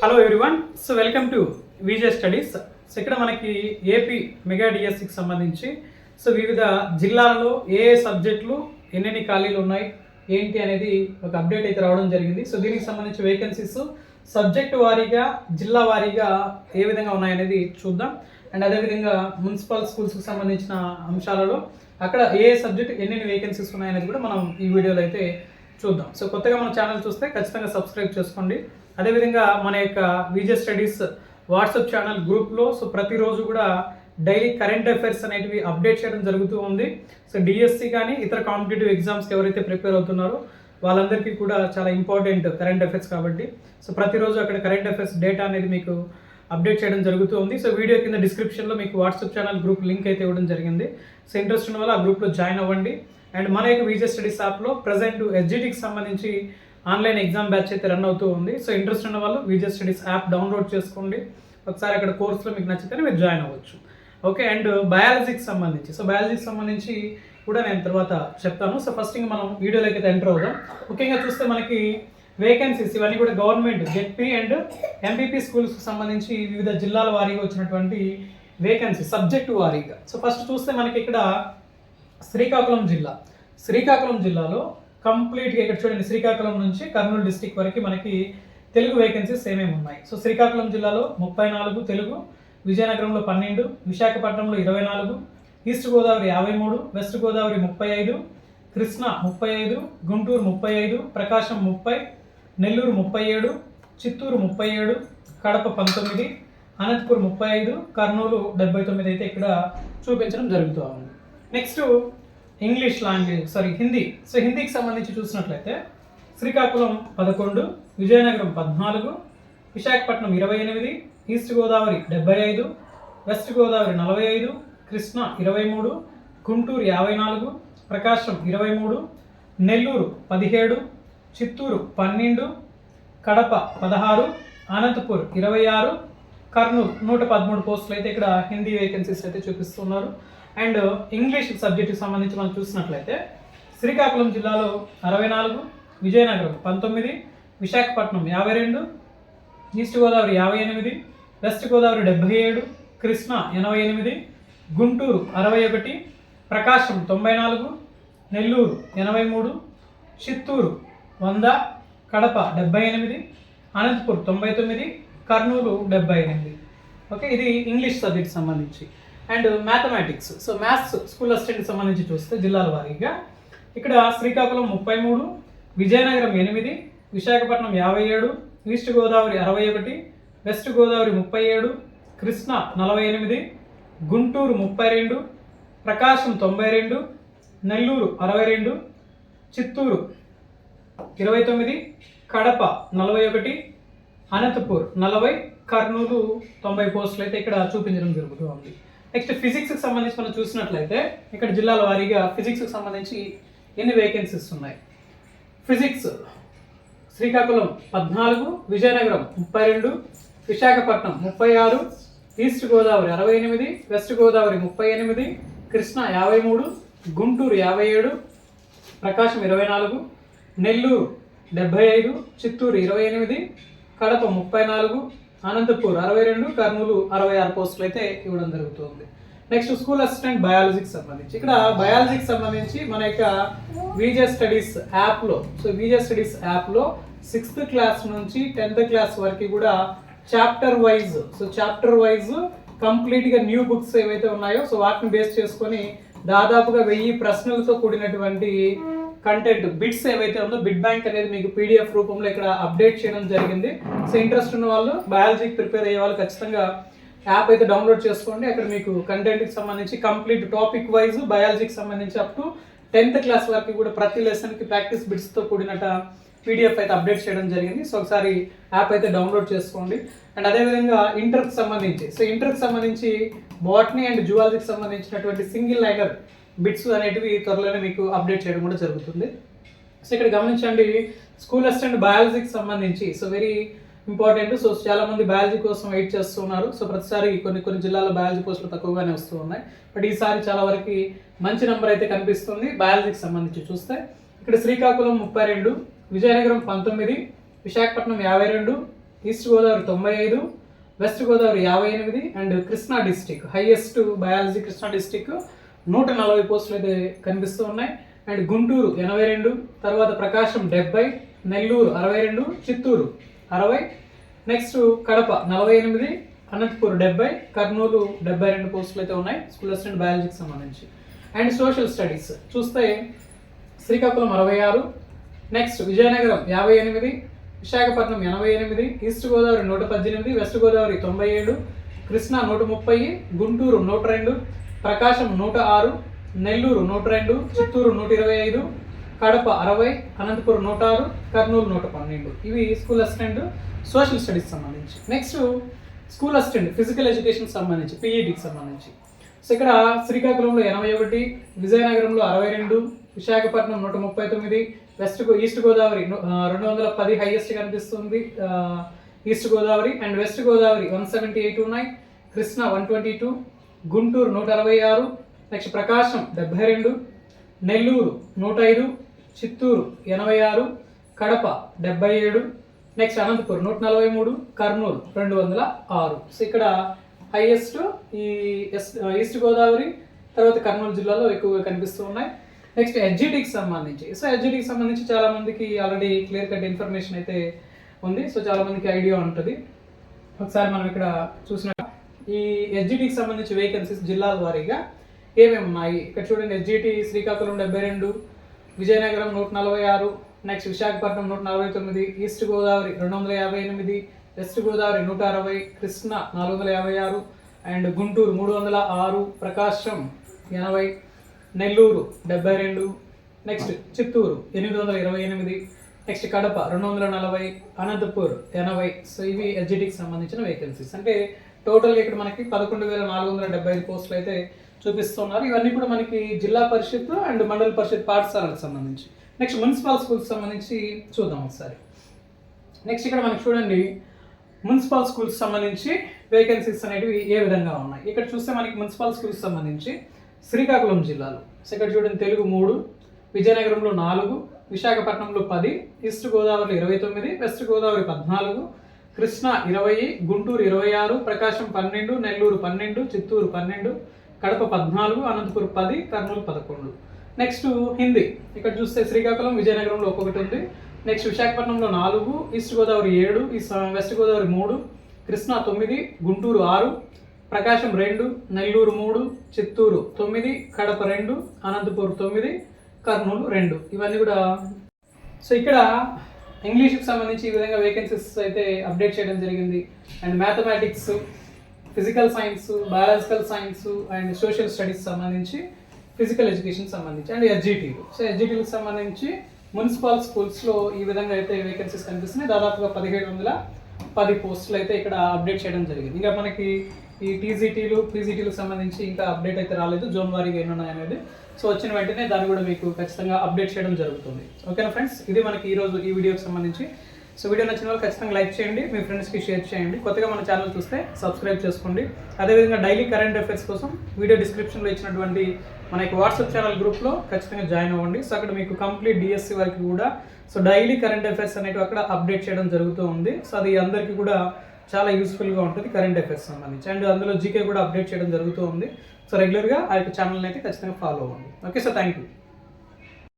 Hello everyone so welcome to VJ studies so ఇక్కడ మనకి AP mega డిఎస్సికి సంబంధించి సో వివిధ జిల్లాల్లో ఏ ఏ సబ్జెక్టులు ఎన్నెన్ని ఖాళీలు ఉన్నాయి ఏంటి అనేది ఒక అప్డేట్ అయితే రావడం జరిగింది. సో దీనికి సంబంధించి వేకెన్సీస్ సబ్జెక్ట్ వారీగా జిల్లా వారీగా ఏ విధంగా ఉన్నాయనేది చూద్దాం. అండ్ అదేవిధంగా మున్సిపల్ స్కూల్స్కి సంబంధించిన అంశాలలో అక్కడ ఏ సబ్జెక్ట్ ఎన్నెన్ని వేకెన్సీస్ ఉన్నాయనేది కూడా మనం ఈ వీడియోలో అయితే చూద్దాం. సో కొత్తగా మన ఛానల్ చూస్తే ఖచ్చితంగా సబ్స్క్రైబ్ చేసుకోండి. అదేవిధంగా మన యొక్క విజయ స్టడీస్ వాట్సాప్ ఛానల్ గ్రూప్లో సో ప్రతిరోజు కూడా డైలీ కరెంట్ అఫైర్స్ అనేటివి అప్డేట్ చేయడం జరుగుతూ ఉంది. సో డిఎస్సి కానీ ఇతర కాంపిటేటివ్ ఎగ్జామ్స్కి ఎవరైతే ప్రిపేర్ అవుతున్నారో వాళ్ళందరికీ కూడా చాలా ఇంపార్టెంట్ కరెంట్ అఫైర్స్ కాబట్టి సో ప్రతిరోజు అక్కడ కరెంట్ అఫైర్స్ డేటా అనేది మీకు అప్డేట్ చేయడం జరుగుతూ ఉంది. సో వీడియో కింద డిస్క్రిప్షన్లో మీకు వాట్సాప్ ఛానల్ గ్రూప్ లింక్ అయితే ఇవ్వడం జరిగింది. సో ఇంట్రెస్ట్ ఉన్న వాళ్ళు ఆ గ్రూప్లో జాయిన్ అవ్వండి. అండ్ మన యొక్క విజయ స్టడీస్ యాప్లో ప్రజెంట్ ఎస్జిటికి సంబంధించి ఆన్లైన్ ఎగ్జామ్ బ్యాచ్ అయితే రన్ అవుతూ ఉంది. సో ఇంట్రెస్ట్ ఉన్న వాళ్ళు విజయ స్టడీస్ యాప్ డౌన్లోడ్ చేసుకోండి. ఒకసారి అక్కడ కోర్సులో మీకు నచ్చితే మీరు జాయిన్ అవ్వచ్చు. ఓకే అండ్ బయాలజీకి సంబంధించి. సో బయాలజీకి సంబంధించి కూడా నేను తర్వాత చెప్తాను. సో ఫస్ట్ ఇంకా మనం వీడియోలోకి అయితే ఎంటర్ అవుదాం. ముఖ్యంగా చూస్తే మనకి వేకెన్సీస్ ఇవన్నీ కూడా గవర్నమెంట్ జెడ్పీ అండ్ ఎంపీపీ స్కూల్స్కి సంబంధించి వివిధ జిల్లాల వారీగా వచ్చినటువంటి వేకెన్సీ సబ్జెక్టు వారీగా. సో ఫస్ట్ చూస్తే మనకి ఇక్కడ శ్రీకాకుళం జిల్లా. శ్రీకాకుళం జిల్లాలో కంప్లీట్గా ఇక్కడ చూడండి శ్రీకాకుళం నుంచి కర్నూలు డిస్టిక్ వరకు మనకి తెలుగు వేకెన్సీస్ ఏమేమి ఉన్నాయి? సో శ్రీకాకుళం జిల్లాలో ముప్పై నాలుగు తెలుగు విజయనగరంలో పన్నెండు విశాఖపట్నంలో ఇరవై నాలుగు ఈస్ట్ గోదావరి యాభై మూడు వెస్ట్ గోదావరి ముప్పై ఐదు కృష్ణా ముప్పై ఐదు గుంటూరు ముప్పై ఐదు ప్రకాశం ముప్పై నెల్లూరు ముప్పై ఏడు చిత్తూరు ముప్పై ఏడు కడప పంతొమ్మిది అనంతపూర్ ముప్పై ఐదు కర్నూలు డెబ్బై తొమ్మిది అయితే ఇక్కడ చూపించడం జరుగుతూ ఉంది. Next English language sorry Hindi. So హిందీకి సంబంధించి చూసినట్లయితే శ్రీకాకుళం పదకొండు విజయనగరం పద్నాలుగు విశాఖపట్నం ఇరవై ఎనిమిది ఈస్ట్ గోదావరి డెబ్బై ఐదు వెస్ట్ గోదావరి నలభై ఐదు కృష్ణా ఇరవై మూడు గుంటూరు యాభై నాలుగు ప్రకాశం ఇరవై మూడు నెల్లూరు పదిహేడు చిత్తూరు పన్నెండు కడప పదహారు అనంతపూర్ ఇరవై ఆరు కర్నూలు నూట పదమూడు పోస్టులు అయితే ఇక్కడ హిందీ వేకెన్సీస్ అయితే చూపిస్తున్నారు. అండ్ ఇంగ్లీష్ సబ్జెక్టుకి సంబంధించి మనం చూసినట్లయితే శ్రీకాకుళం జిల్లాలో అరవై నాలుగు విజయనగరం పంతొమ్మిది విశాఖపట్నం యాభై రెండు ఈస్ట్ గోదావరి యాభై ఎనిమిది వెస్ట్ గోదావరి డెబ్బై ఏడు కృష్ణా ఎనభై ఎనిమిది గుంటూరు అరవై ఒకటి ప్రకాశం తొంభై నాలుగు నెల్లూరు ఎనభై మూడు చిత్తూరు వంద కడప డెబ్బై ఎనిమిది అనంతపూర్ తొంభై తొమ్మిది కర్నూలు డెబ్బై ఎనిమిది. ఓకే ఇది ఇంగ్లీష్ సబ్జెక్ట్ సంబంధించి. And mathematics. So maths school అసిస్టెంట్కి సంబంధించి చూస్తే జిల్లాల వారీగా. ఇక్కడ శ్రీకాకుళం ముప్పై మూడు విజయనగరం ఎనిమిది విశాఖపట్నం యాభై ఏడు ఈస్ట్ గోదావరి అరవై ఒకటి వెస్ట్ గోదావరి ముప్పై ఏడు కృష్ణా నలభై ఎనిమిది గుంటూరు ముప్పై రెండు ప్రకాశం తొంభై రెండు నెల్లూరు అరవై రెండు చిత్తూరు ఇరవై తొమ్మిది కడప నలభై ఒకటి అనంతపూర్ నలభై కర్నూలు తొంభై పోస్టులు అయితే ఇక్కడ చూపించడం జరుగుతూ ఉంది. నెక్స్ట్ ఫిజిక్స్కి సంబంధించి మనం చూసినట్లయితే ఇక్కడ జిల్లాల వారీగా ఫిజిక్స్కి సంబంధించి ఎన్ని వేకెన్సీస్ ఉన్నాయి? ఫిజిక్స్ శ్రీకాకుళం పద్నాలుగు విజయనగరం ముప్పై రెండు విశాఖపట్నం ముప్పై ఆరు ఈస్ట్ గోదావరి అరవై ఎనిమిది వెస్ట్ గోదావరి ముప్పై ఎనిమిది కృష్ణా యాభై మూడు గుంటూరు యాభై ఏడు ప్రకాశం ఇరవై నాలుగు నెల్లూరు డెబ్బై ఐదు చిత్తూరు ఇరవై ఎనిమిది కడప ముప్పై నాలుగు అనంతపూర్ అరవై రెండు కర్నూలు అరవై ఆరు పోస్టులు అయితే ఇవ్వడం జరుగుతుంది. నెక్స్ట్ స్కూల్ అసిస్టెంట్ బయాలజీకి సంబంధించి. ఇక్కడ బయాలజీకి సంబంధించి మన యొక్క విజే స్టడీస్ యాప్లో సో విజే స్టడీస్ యాప్లో సిక్స్త్ క్లాస్ నుంచి టెన్త్ క్లాస్ వరకు కూడా chapter wise so chapter wise కంప్లీట్గా న్యూ బుక్స్ ఏవైతే ఉన్నాయో సో వాటిని బేస్ చేసుకొని దాదాపుగా వెయ్యి ప్రశ్నలతో కూడినటువంటి కంటెంట్ బిట్స్ ఏవైతే ఉందో బిట్ బ్యాంక్ అనేది మీకు పీడిఎఫ్ రూపంలో ఇక్కడ అప్డేట్ చేయడం జరిగింది. సో ఇంట్రెస్ట్ ఉన్న వాళ్ళు బయాలజీకి ప్రిపేర్ అయ్యే వాళ్ళు ఖచ్చితంగా యాప్ అయితే డౌన్లోడ్ చేసుకోండి. అక్కడ మీకు కంటెంట్కి సంబంధించి కంప్లీట్ టాపిక్ వైజ్ బయాలజీకి సంబంధించి అప్ టు టెన్త్ క్లాస్ వరకు కూడా ప్రతి లెసన్కి ప్రాక్టీస్ బిట్స్తో కూడినట పీడిఎఫ్ అయితే అప్డేట్ చేయడం జరిగింది. సో ఒకసారి యాప్ అయితే డౌన్లోడ్ చేసుకోండి. అండ్ అదేవిధంగా ఇంటర్కి సంబంధించి సో ఇంటర్కి సంబంధించి బాటనీ అండ్ జువాలజీకి సంబంధించినటువంటి సింగిల్ లైనర్ బిట్స్ అనేటివి త్వరలోనే మీకు అప్డేట్ చేయడం కూడా జరుగుతుంది. సో ఇక్కడ గమనించండి స్కూల్ అసిస్టెంట్ బయాలజీకి సంబంధించి సో వెరీ ఇంపార్టెంట్. సో చాలామంది బయాలజీ కోసం వెయిట్ చేస్తున్నారు సో ప్రతిసారి కొన్ని కొన్ని జిల్లాలో బయాలజీ పోస్టులు తక్కువగానే వస్తూ ఉన్నాయి. బట్ ఈసారి చాలా వరకు మంచి నెంబర్ అయితే కనిపిస్తుంది బయాలజీకి సంబంధించి చూస్తే. ఇక్కడ శ్రీకాకుళం ముప్పై రెండు విజయనగరం పంతొమ్మిది విశాఖపట్నం యాభై రెండు ఈస్ట్ గోదావరి తొంభై ఐదు వెస్ట్ గోదావరి యాభై ఎనిమిది and Krishna district highest biology Krishna district నూట నలభై పోస్టులు అయితే కనిపిస్తూ ఉన్నాయి. అండ్ గుంటూరు ఎనభై రెండు తర్వాత ప్రకాశం డెబ్బై నెల్లూరు అరవై రెండు చిత్తూరు అరవై నెక్స్ట్ కడప నలభై ఎనిమిది అనంతపూర్ డెబ్బై కర్నూలు డెబ్బై రెండు పోస్టులు అయితే ఉన్నాయి స్కూల్ అసిస్టెంట్ బయాలజీకి సంబంధించి. అండ్ సోషల్ స్టడీస్ చూస్తే శ్రీకాకుళం అరవై ఆరు నెక్స్ట్ విజయనగరం యాభై ఎనిమిది విశాఖపట్నం ఎనభై ఎనిమిది ఈస్ట్ గోదావరి నూట పద్దెనిమిది వెస్ట్ గోదావరి తొంభై ఏడు కృష్ణా నూట ముప్పై గుంటూరు నూట రెండు ప్రకాశం నూట ఆరు నెల్లూరు నూట రెండు చిత్తూరు నూట ఇరవై ఐదు కడప అరవై అనంతపురం నూట ఆరు కర్నూలు నూట పన్నెండు. ఇవి స్కూల్ అసిస్టెంట్ సోషల్ స్టడీస్ సంబంధించి. Next school assistant physical education సంబంధించి పీఈటీకి సంబంధించి. సో ఇక్కడ శ్రీకాకుళంలో ఎనభై ఒకటి విజయనగరంలో అరవై రెండు విశాఖపట్నం నూట ముప్పై తొమ్మిది వెస్ట్ గో ఈస్ట్ గోదావరి రెండు వందల పది హైయెస్ట్ కనిపిస్తుంది east Godavari and west Godavari one seventy eight ఉన్నాయి Krishna one twenty two Guntur నూట అరవై ఆరు నెక్స్ట్ ప్రకాశం డెబ్బై రెండు నెల్లూరు నూట ఐదు చిత్తూరు ఎనభై ఆరు కడప డెబ్బై ఏడు నెక్స్ట్ అనంతపురం నూట నలభై మూడు కర్నూలు రెండు వందల ఆరు. సో ఇక్కడ హైయెస్ట్ ఈ ఎస్ ఈస్ట్ గోదావరి తర్వాత కర్నూలు జిల్లాలో ఎక్కువగా కనిపిస్తూ ఉన్నాయి. నెక్స్ట్ ఎడ్జిటీకి సంబంధించి. సో ఎడ్జిటీకి సంబంధించి చాలామందికి ఆల్రెడీ క్లియర్ కట్ ఇన్ఫర్మేషన్ అయితే ఉంది. సో చాలామందికి ఐడియా ఉంటుంది. ఒకసారి మనం ఇక్కడ చూసిన ఈ ఎస్జిటికి సంబంధించి వేకెన్సీస్ జిల్లాల వారీగా ఏమేమి ఉన్నాయి? ఇక్కడ చూడండి ఎస్జిటి శ్రీకాకుళం డెబ్బై రెండు విజయనగరం నూట నలభై ఆరు నెక్స్ట్ విశాఖపట్నం నూట నలభై తొమ్మిది ఈస్ట్ గోదావరి రెండు వందల యాభై ఎనిమిది వెస్ట్ గోదావరి నూట అరవై కృష్ణ నాలుగు వందల యాభై ఆరు అండ్ గుంటూరు మూడు వందల ఆరు ప్రకాశం ఎనభై నెల్లూరు డెబ్బై రెండు నెక్స్ట్ చిత్తూరు ఎనిమిది వందల ఇరవై ఎనిమిది నెక్స్ట్ కడప రెండు వందల నలభై అనంతపూర్ ఎనభై. సో ఇవి ఎస్జిటికి సంబంధించిన వేకెన్సీస్ అంటే టోటల్గా ఇక్కడ మనకి పదకొండు వేల నాలుగు వందల డెబ్బై ఐదు పోస్టులు అయితే చూపిస్తున్నారు. ఇవన్నీ కూడా మనకి జిల్లా పరిషత్ అండ్ మండల పరిషత్ పాఠశాలకు సంబంధించి. నెక్స్ట్ మున్సిపల్ స్కూల్ సంబంధించి చూద్దాం ఒకసారి. నెక్స్ట్ ఇక్కడ మనకి చూడండి. మున్సిపల్ స్కూల్స్ సంబంధించి వేకెన్సీస్ అనేటివి ఏ విధంగా ఉన్నాయి? ఇక్కడ చూస్తే మనకి మున్సిపల్ స్కూల్స్ సంబంధించి శ్రీకాకుళం జిల్లాలో. సో ఇక్కడ చూడండి తెలుగు మూడు విజయనగరంలో నాలుగు విశాఖపట్నంలో పది ఈస్ట్ గోదావరి ఇరవై తొమ్మిది వెస్ట్ గోదావరి పద్నాలుగు కృష్ణా ఇరవై గుంటూరు ఇరవై ఆరు ప్రకాశం పన్నెండు నెల్లూరు పన్నెండు చిత్తూరు పన్నెండు కడప పద్నాలుగు అనంతపురం పది కర్నూలు పదకొండు. నెక్స్ట్ హిందీ. ఇక్కడ చూస్తే శ్రీకాకుళం విజయనగరంలో ఒక్కొక్కటి ఉంది. నెక్స్ట్ విశాఖపట్నంలో నాలుగు ఈస్ట్ గోదావరి ఏడు ఈస్ట్ వెస్ట్ గోదావరి మూడు కృష్ణా తొమ్మిది గుంటూరు ఆరు ప్రకాశం రెండు నెల్లూరు మూడు చిత్తూరు తొమ్మిది కడప రెండు అనంతపూర్ తొమ్మిది కర్నూలు రెండు. ఇవన్నీ కూడా సో ఇక్కడ ఇంగ్లీష్కి సంబంధించి ఈ విధంగా వేకెన్సీస్ అయితే అప్డేట్ చేయడం జరిగింది. And mathematics physical science biological science and social studies సంబంధించి ఫిజికల్ ఎడ్యుకేషన్ సంబంధించి అండ్ ఎస్జిటీలు సో ఎస్జిటీలకు సంబంధించి మున్సిపల్ స్కూల్స్లో ఈ విధంగా అయితే వేకెన్సీస్ కనిపిస్తున్నాయి. దాదాపుగా పదిహేడు వందల పది పోస్టులు అయితే ఇక్కడ అప్డేట్ చేయడం జరిగింది. ఇంకా మనకి ఈ టీజీటీలు పీజీటీలకు సంబంధించి ఇంకా అప్డేట్ అయితే రాలేదు. జోన్ వారీగా ఎన్ని అనేది. సో వచ్చిన వెంటనే దాన్ని కూడా మీకు ఖచ్చితంగా అప్డేట్ చేయడం జరుగుతుంది. ఓకేనా ఫ్రెండ్స్ ఇది మనకి ఈ రోజు ఈ వీడియోకి సంబంధించి. సో వీడియో నచ్చిన వాళ్ళు ఖచ్చితంగా లైక్ చేయండి. మీ ఫ్రెండ్స్కి షేర్ చేయండి. కొత్తగా మన ఛానల్ చూస్తే సబ్స్క్రైబ్ చేసుకోండి. అదేవిధంగా డైలీ కరెంట్ అఫైర్స్ కోసం వీడియో డిస్క్రిప్షన్లో ఇచ్చినటువంటి మన యొక్క వాట్సాప్ ఛానల్ గ్రూప్లో ఖచ్చితంగా జాయిన్ అవ్వండి. సో అక్కడ మీకు కంప్లీట్ డిఎస్సి వరకు కూడా. సో డైలీ కరెంట్ అఫైర్స్ అనేవి అక్కడ అప్డేట్ చేయడం జరుగుతూ ఉంది. సో అది అందరికీ కూడా చాలా యూస్ఫుల్గా ఉంటుంది కరెంట్ అఫైర్స్ సంబంధించి. అండ్ అందులో జీకే కూడా అప్డేట్ చేయడం జరుగుతూ ఉంది. సో రెగ్యులర్గా ఆ యొక్క ఛానల్ని అయితే ఖచ్చితంగా ఫాలో అవ్వండి. Okay sir thank you